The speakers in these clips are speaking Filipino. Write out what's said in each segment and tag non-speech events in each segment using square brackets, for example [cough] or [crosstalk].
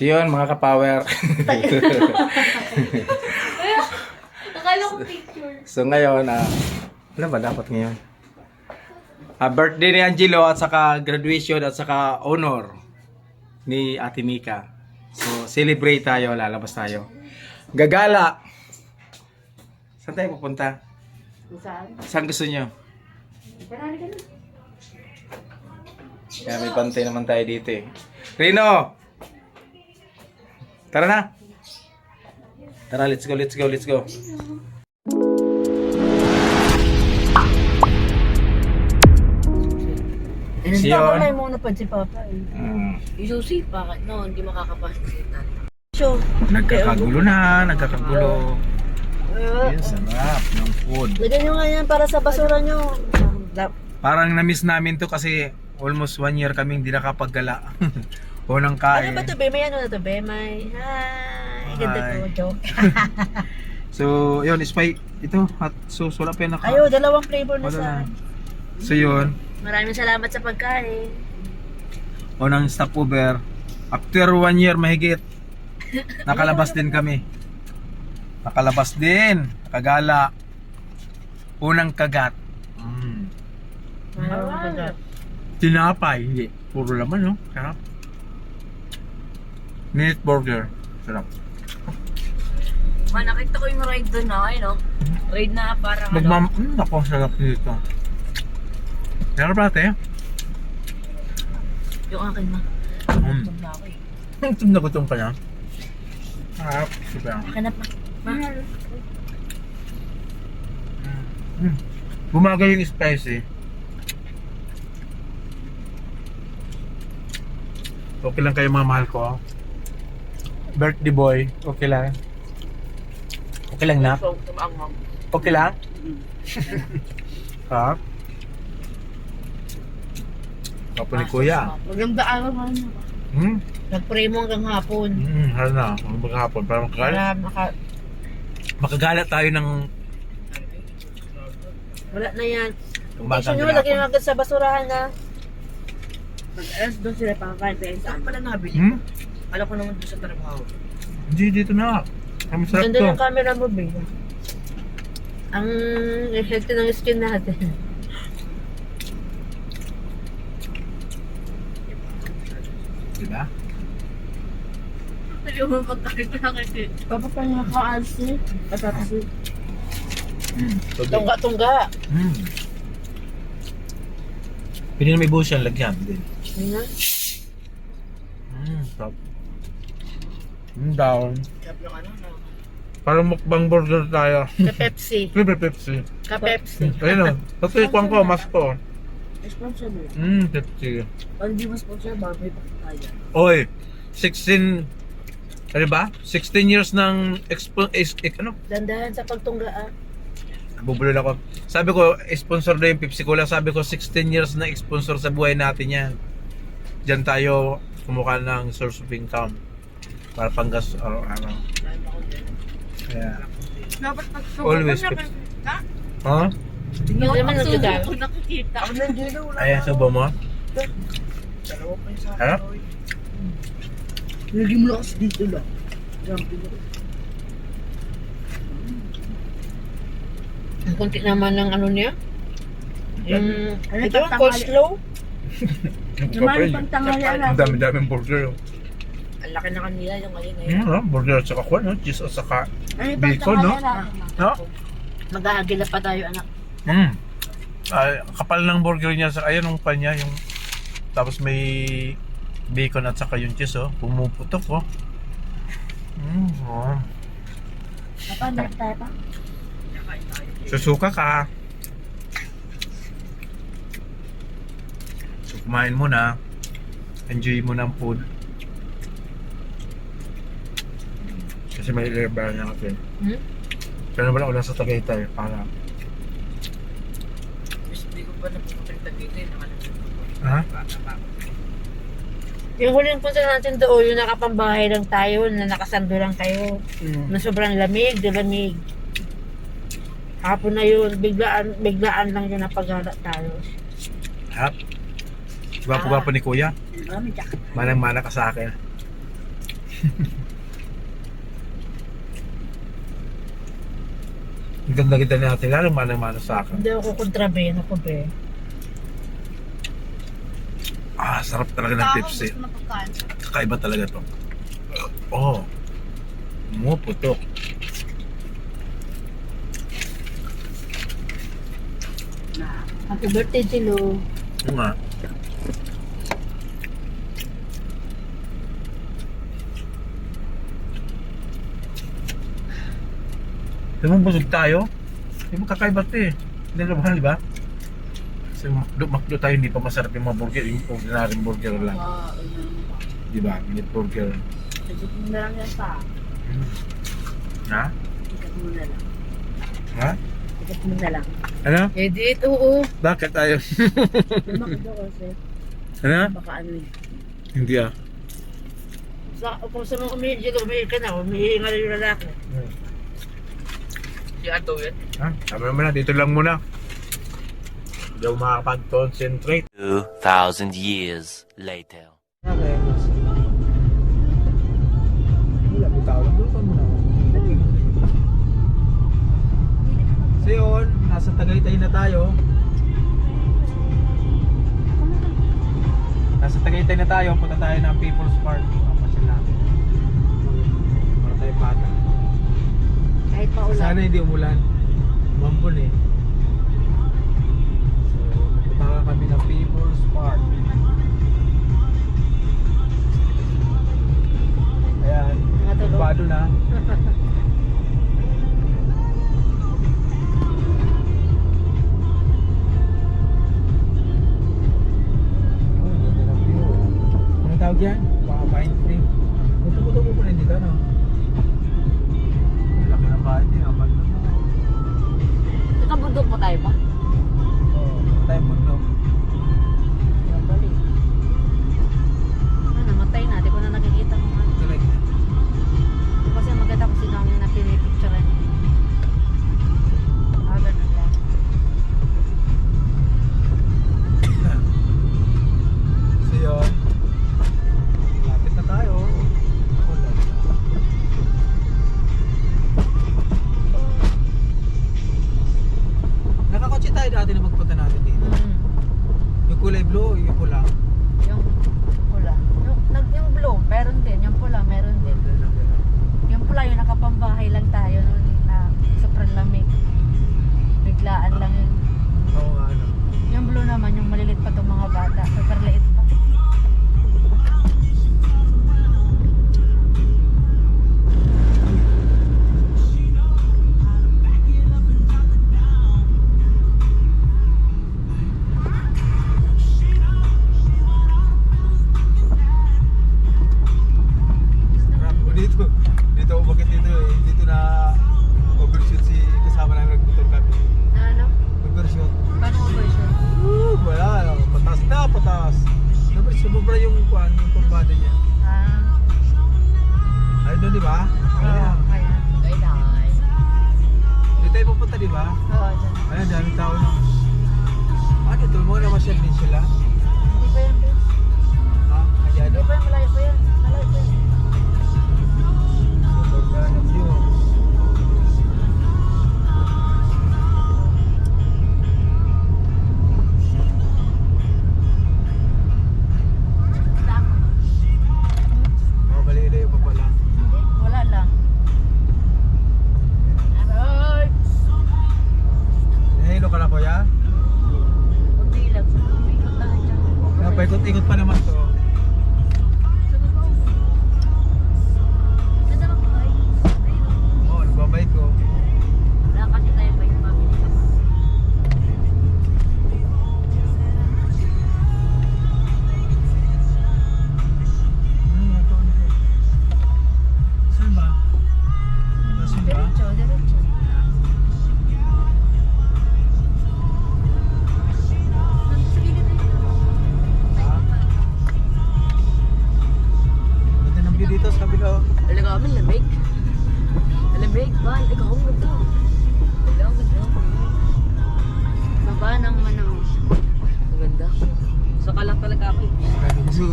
So yun, mga kapower. [laughs] Akala ko picture. so ngayon, ah, ano ba dapat ngayon? Ah, birthday ni Angelo at saka graduation at saka honor ni Ate Mika. So, celebrate tayo, lalabas tayo. Gagala. Saan tayo pupunta? Saan? Saan gusto nyo? Kaya may pantay naman tayo dito eh. Rino! Tara na! Tara, let's go, let's go, let's go. Si ba? Yon. May muna pa si Papa eh. Mm, Isusi, bakit no? Hindi makakapasok si tatay. So, nagkakagulo na, nagkakagulo. Yes, sarap ng food. lagyan nyo nga yan para sa basura nyo. Parang na-miss namin to kasi almost one year kaming di nakapaggala. [laughs] Unang Ano kain. ba to, Be? May ano na to, Be? May... Hi! Ganda Hi. ko, joke. [laughs] So, yun, spy. Ito, hot sauce. Wala pa yung naka. Ayo, dalawang flavor na Wala sa... na. So, yun. Maraming salamat sa pagkain. Unang stopover. After one year mahigit, [laughs] nakalabas din kami. Nakalabas din. Nakagala. Unang kagat. Mm. Kagat. Tinapay. Hindi. Puro laman, no? Sarap. Meat burger. Sarap. Ma, nakita ko yung ride doon na, no? Ride na parang ano. Magmam... Mm, ako, sarap dito. Sarap natin. Yung akin na. Mm. Tumla ako eh. Gutom na gutom ka na. Sarap. Super. Akin na. Ma, Mm. Bumagay yung spicy. Okay lang kayo mga mahal ko. Birthday boy, okay lang. Okay lang na? Okay lang? ha? Kapo ni kuya. Maganda araw mo. Hmm? Nag-pray mo hanggang hapon. Hmm, hala na. Ang maghapon. Para makagalit. Para maka... Makagalat tayo ng Wala na yan. Gusto nyo, lagyan hapon. nyo agad sa basurahan na. Pag-alas doon sila pakakain pa yun Saan pala nabili? Hmm? Alam ko naman doon sa trabaho. Hindi, dito na. Ang sarap Ganda to. ng camera mo, babe. Ang healthy ng skin natin. Diba? Hindi mo na kasi. Papa pa niya ka-alsi. Patatas. Hmm. Tubig. Tungga-tungga. Hmm. Pwede na may buhos yan, lagyan. Din. Yun na. Hmm, stop. Hmm, down. Sarap ng ano, no? Parang mukbang burger tayo. Ka-Pepsi. Libre Pepsi. [laughs] Ka-Pepsi. Ayun o. Kasi kwan ko, mas ko. Responsible. Hmm, Pepsi. Pag di mo sponsor, baboy pa kaya. Oy, 16, ano ba? 16 years ng expo, is, ex- ano? Dandahan sa pagtungga ah. Bubulol ako. Sabi ko, sponsor na yung Pepsi Cola. Sabi ko, 16 years na sponsor sa buhay natin yan. Diyan tayo kumukha ng source of income. Para panggas araw-araw. Kaya, Dapat pag Always Pepsi. huh? Hindi naman ko nakikita. Ako nandiyo wala. Ayan, subo mo. Harap? Lagi mo lakas dito lang. Ang kunti naman ng ano niya. Yung, Ano, ito, coleslaw. Naman pang tanghali Ang dami-daming burger. Ang laki na kanila yung ngayon eh. Hmm, no? burger at saka kwan, no? cheese at saka Ano bacon, no? No? Mag-aagila pa tayo, anak. Mm. Ay, kapal ng burger niya sa ayun yung kanya yung tapos may bacon at saka yung cheese oh. Pumuputok oh. Mm, oh. Papa, dahil tayo pa. Susuka ka. So, kumain muna. Enjoy mo ng food. Kasi may ilirba na natin. Hmm? Kaya naman ulan sa Tagaytay para. Hindi ko pa napupunta dito eh. Ha? Yung huling punta natin doon, yung nakapambahay lang tayo, na nakasando lang kayo. Na sobrang lamig, di lamig. Hapon na yun, biglaan, biglaan lang yun napagala tayo. Ha? Gwapo-gwapo ni Kuya. Marami ka. Manang-mana ka sa akin. [laughs] Ang ganda kita ni Ate Lalo, manang-mano sa akin. Hindi ako kontraben ako be. Ah, sarap talaga ng tips eh. Kakaiba talaga to. Oh. Mo putok. Happy birthday, Tilo. Oo nga. Di mo busog tayo? Di mo kakaiba to eh. Hindi na mahal, di ba? Kasi makdo, makdo tayo, hindi pa masarap yung mga burger. Yung ordinary burger lang. Di ba? Meat burger. Sagot mo na lang yan pa. Ha? Sagot mo na lang. Ha? Sagot mo na lang. Ano? Edit, oo. Bakit tayo? [laughs] Makdo kasi. ano? Baka ano eh. Hindi ah. Sa, kung mo umihi, dito umihi ka na, umihi nga yung lalaki. Si Ato? Ha? Sabi naman na, dito lang muna. Hindi ako makakapag-concentrate. 2,000 years later. Okay. Wala, bitaw lang. Dito muna. So yun, nasa Tagaytay na tayo. Nasa Tagaytay na tayo, punta tayo ng People's Park. Papasyal natin. Para tayo bata. Kahit pa ulan. Sana hindi umulan. Umambon eh. So, pupunta kami ng People's Park. Ayan. Mga tulog. Bado na. [laughs]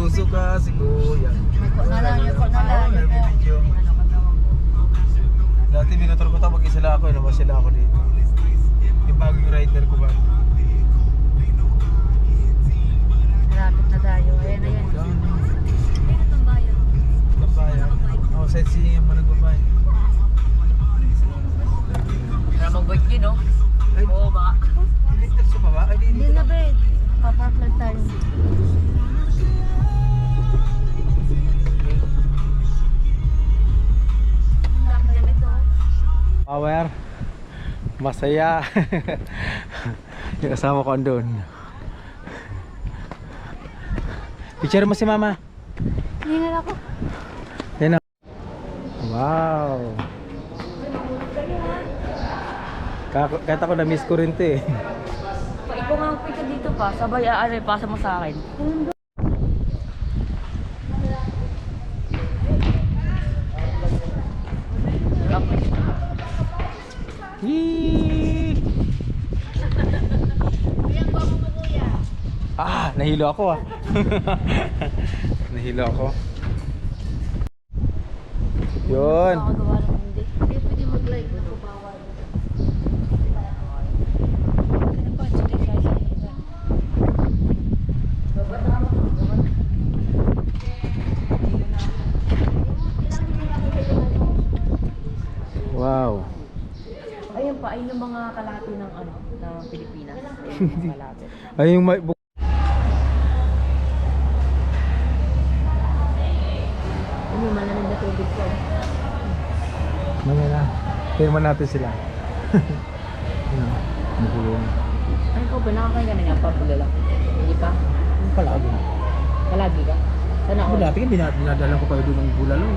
Seryoso ka si Kuya. Ah, Dati binator ko ito, mag-isa lang ako, eh. ilabas sila ako dito. Yung bagong rider ko ba? Malapit na tayo. Ayan na oh, yan. Tambayan. Ako sa siya yung managbabayan. Kaya mag-bike din, oh. no? Oo, baka. Masaya. [laughs] yung kasama ko andun. Picture mo si mama. Hindi na ako. Yan na. Wow. Kahit ako na-miss ko rin to eh. Pag ikaw nga ka dito pa, sabay ano, pasa mo sa akin. Yee! Ah, nahilo ako ah. [laughs] nahilo ako. Yun. Wow. Ayun pa, ayun yung mga kalahati ng ano, ng Pilipinas. Ayun yung malapit. [laughs] Ay yung may yung malamig na tubig ko. Mamaya na. Tingnan natin sila. [laughs] Ano? Magulo. Ano ko ba, nakakain ka na nga pa lang. Hindi pa? Palagi. Palagi ka? Sana Ako dati binadala ko pa doon ng bulalo.